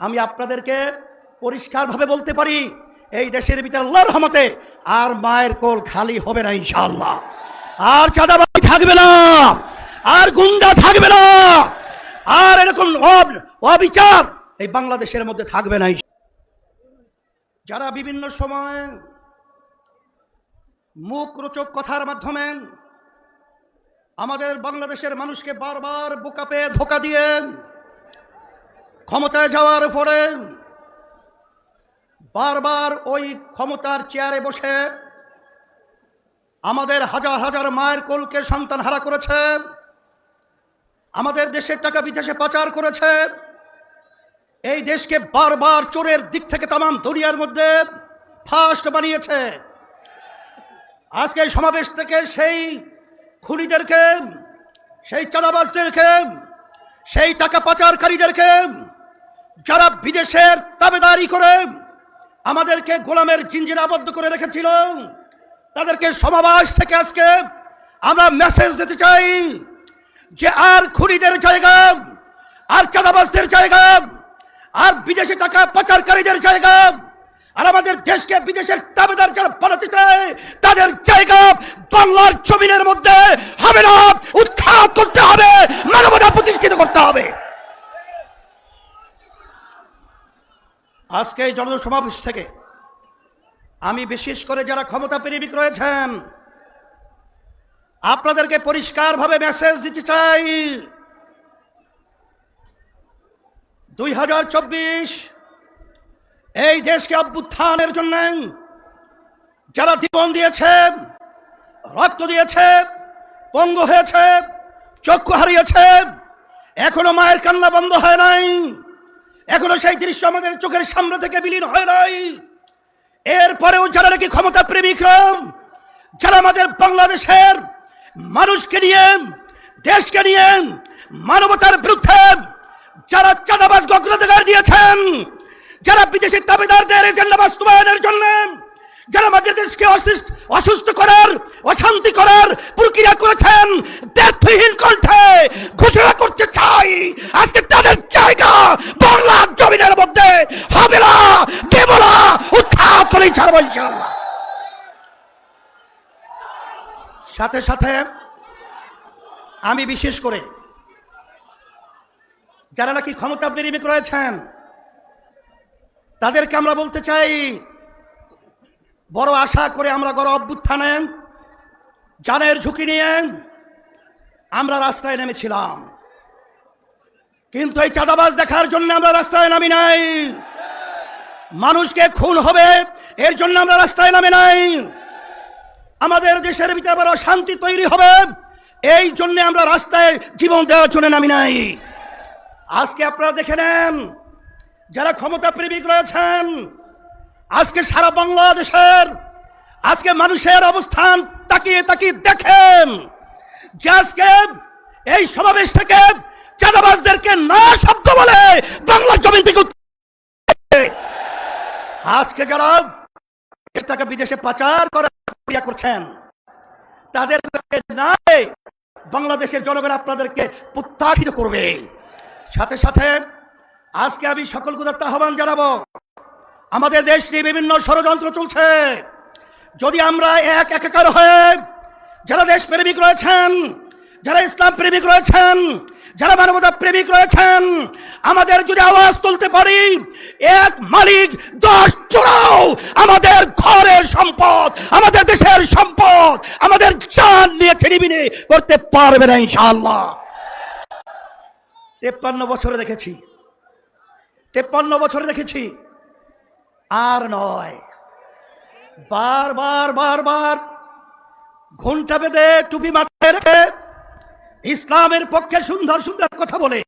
আমি আপনাদেরকে পরিষ্কারভাবে বলতে পারি, এই দেশের ভিতরে আল্লাহর রহমতে আর মায়ের কোল খালি হবে না ইনশাআল্লাহ। আর চাঁদাবাজি থাকবে না, আর গুন্ডা থাকবে না, আর এরকম অব- অবিচার এই বাংলাদেশের মধ্যে থাকবে না যারা বিভিন্ন সময় মুখ রোচক কথার মাধ্যমে আমাদের বাংলাদেশের মানুষকে বারবার বোকা পেয়ে ধোকা দিয়ে ক্ষমতায় যাওয়ার পরে বারবার ওই ক্ষমতার চেয়ারে বসে আমাদের হাজার হাজার মায়ের কোলকে সন্তান হারা করেছে, আমাদের দেশের টাকা বিদেশে পাচার করেছে, এই দেশকে বারবার চোরের দিক থেকে তামাম দুনিয়ার মধ্যে ফাস্ট বানিয়েছে। আজকে সমাবেশ থেকে সেই খুনিদেরকে, সেই চাঁদাবাজদেরকে, সেই টাকা পাচারকারীদেরকে যারা বিদেশের তাবেদারি করে আমাদেরকে গোলামের জিঞ্জির আবদ্ধ করে রেখেছিল, তাদেরকে সমাবেশ থেকে আজকে আমরা মেসেজ দিতে চাই যে আর খুনিদের জায়গা, আর চাঁদাবাজদের জায়গা, আর বিদেশে টাকা পাচারকারীদের জায়গা, আর আমাদের দেশকে বিদেশের দাবিদার যারা বানাতে চায়, তাদের জায়গা বাংলার জমিনের মধ্যে হবে না। উৎখাত করতে হবে, মানবতা প্রতিষ্ঠিত করতে হবে। আজকে এই জনসমাবেশ থেকে আমি বিশেষ করে যারা ক্ষমতা প্রেমিক রয়েছেন, আপনাদেরকে পরিষ্কারভাবে মেসেজ দিতে চাই। দুই হাজার চব্বিশ, এই দেশকে অভ্যুত্থানের জন্য যারা জীবন দিয়েছে, রক্ত দিয়েছে, পঙ্গু হয়েছে, চক্ষু হারিয়েছে, এখনও মায়ের কান্না বন্ধ হয় নাই। এখনও সেই দৃশ্য আমাদের চোখের সামনে থেকে বিলীন হয় নাই। এরপরেও যারা নাকি ক্ষমতা প্রেমিকরা যারা আমাদের বাংলাদেশের মানুষকে নিয়ে, দেশকে নিয়ে মানবতার বিরুদ্ধে যারা চাঁদাবাজ অগ্রাধিকার দিয়েছেন, যারা বিদেশি দাবিদারদের এজেন্ডা বাস্তবায়নের জন্য, যারা আমাদের দেশকে অসুস্থ অসুস্থ করার, অশান্তি করার প্রক্রিয়া করেছেন দ্ব্যর্থহীন কণ্ঠে ঘোষণা করতে চাই আজকে তাদের জায়গা বাংলা জমিনের মধ্যে হবে না দেব না উৎখাত করে ছাড়বো ইনশাআল্লাহ সাথে সাথে আমি বিশেষ করে যারা নাকি ক্ষমতা প্রেমিক রয়েছেন তাদেরকে আমরা বলতে চাই, বড় আশা করে আমরা গড় অভ্যুত্থানে জানের ঝুঁকি নিয়ে আমরা রাস্তায় নেমেছিলাম। কিন্তু এই চাঁদাবাজ দেখার জন্য আমরা রাস্তায় নামি নাই। মানুষকে খুন হবে, এর জন্য আমরা রাস্তায় নামে নাই। আমাদের দেশের ভিতরে আবার অশান্তি তৈরি হবে। এই জন্য আমরা রাস্তায় জীবন দেওয়ার জন্য নামি নাই। আজকে আপনারা দেখে নেন, যারা ক্ষমতা প্রেমিক রয়েছেন, আজকে সারা বাংলাদেশের, আজকে মানুষের অবস্থান তাকিয়ে তাকিয়ে দেখেন যে আজকে এই সমাবেশ থেকে চাঁদাবাজদেরকে না শব্দ বলে বাংলা জমিন থেকে আজকে যারা বিদেশে পাচার করার প্রক্রিয়া করছেন। তাদের নাই বাংলাদেশের জনগণ আপনাদেরকে প্রত্যাখিত করবে। সাথে সাথে আজকে আমি সকল গুদার্থ আহ্বান জানাব, আমাদের দেশ নিয়ে বিভিন্ন ষড়যন্ত্র চলছে। যদি আমরা এক একাকার হয়ে যারা দেশ প্রেমিক রয়েছেন যারা ইসলাম প্রেমিক রয়েছেন, যারা মানবতা প্রেমিক রয়েছেন, আমাদের যদি আওয়াজ তুলতে পারি, এক মালিক, দশ চোরাও আমাদের ঘরের সম্পদ, আমাদের দেশের সম্পদ, আমাদের চান নিয়ে ছিনিবিনি করতে পারবে না ইনশাআল্লাহ। তেপ্পান্ন বছরে দেখেছি। তেপ্পান্ন বছরে দেখেছি। আর নয়। বারবার বারবার ঘণ্টা বেঁধে টুপি মাথায় রেখে ইসলামের পক্ষে সুন্দর সুন্দর কথা বলে।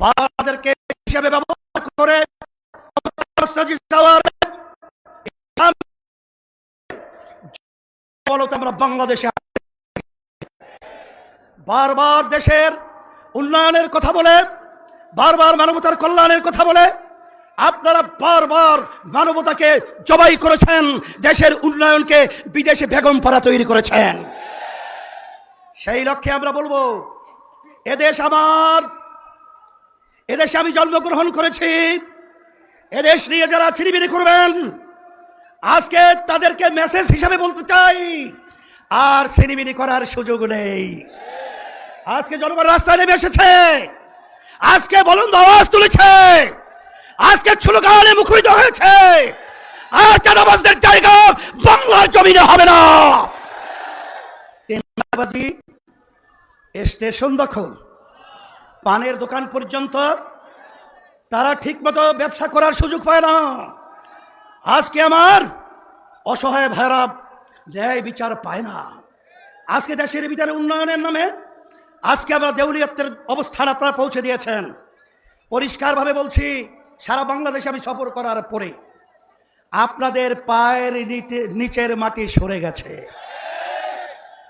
বাবাদেরকে হিসেবে ব্যবহার করে আমরা বাংলাদেশে বারবার দেশের উন্নয়নের কথা বলে, বারবার মানবতার কল্যাণের কথা বলে, আপনারা বারবার মানবতাকে জবাই করেছেন, দেশের উন্নয়নকে বিদেশে বেগম পাড়া তৈরি করেছেন। সেই লক্ষ্যে আমরা বলব, এদেশ আমার, এদেশে আমি জন্মগ্রহণ করেছি, এদেশ নিয়ে যারা চিনিবিনি করবেন, আজকে তাদেরকে মেসেজ হিসাবে বলতে চাই, আর চিনিবিনি করার সুযোগ নেই। আজকে জনগণ রাস্তায় নেমে এসেছে, আজকে বলুন আওয়াজ তুলেছে, আজকে স্লোগানে মুখরিত হয়েছে, আর চাঁদাবাজদের জায়গা বাংলার জমিনে হবে না। স্টেশন দখল। পানের দোকান পর্যন্ত তারা ঠিকমতো ব্যবসা করার সুযোগ পায় না। আজকে আমার অসহায় ভাইরা ন্যায় বিচার পায় না। আজকে দেশের ভিতরে উন্নয়নের নামে আজকে আমরা দেউলিয়ত্বের অবস্থান আপনারা পৌঁছে দিয়েছেন। পরিষ্কারভাবে বলছি, সারা বাংলাদেশে আমি সফর করার পরে আপনাদের পায়ের নিচে- নিচের মাটি সরে গেছে।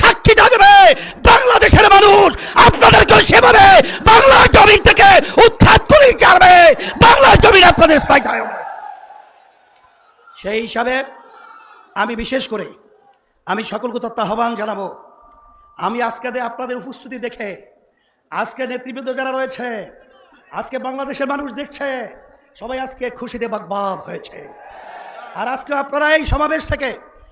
সাক্ষী থাকবে বাংলাদেশের মানুষ আপনাদেরকেও সেভাবে বাংলার জমিন থেকে উৎখাত করে ছাড়বে। বাংলার জমিন আপনাদের স্থায়ী থাকবে সেই হিসাবে আমি বিশেষ করে আমি সকলকে তত্ত্ব আহ্বান জানাব। আমি আজকে আপনাদের উপস্থিতি দেখে, আজকে নেতৃবৃন্দ যারা রয়েছে, আজকে বাংলাদেশের মানুষ দেখছে, সবাই আজকে খুশিতে বাগবাগ হয়েছে। আর আজকে আপনারা এই সমাবেশ থেকে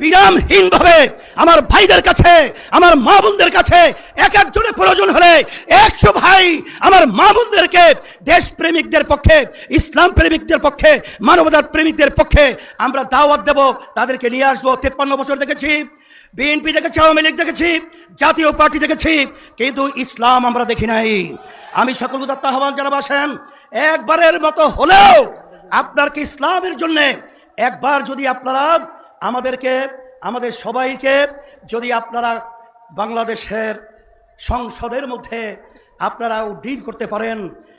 বিরামহীনভাবে আমার ভাইদের কাছে, আমার মা বোনদের কাছে এক একজনের প্রয়োজন হলে একশো ভাই আমার মা বোনদেরকে দেশ প্রেমিকদের পক্ষে ইসলাম প্রেমিকদের পক্ষে মানবতার প্রেমিকদের পক্ষে আমরা দাওয়াত দেব, তাদেরকে নিয়ে আসব। তেপ্পান্ন বছর দেখেছি, বিএনপি দেখেছি, আওয়ামী লীগ দেখেছি, জাতীয় পার্টি দেখেছি, কিন্তু ইসলাম আমরা দেখি নাই। আমি সকল দত্ত আহ্বান জানাব, আসেন, একবারের মতো হলেও আপনার কি ইসলামের জন্যে একবার যদি আপনারা আমাদেরকে আমাদের সবাইকে যদি আপনারা বাংলাদেশের সংসদের মধ্যে আপনারা উড্ডীন করতে পারেন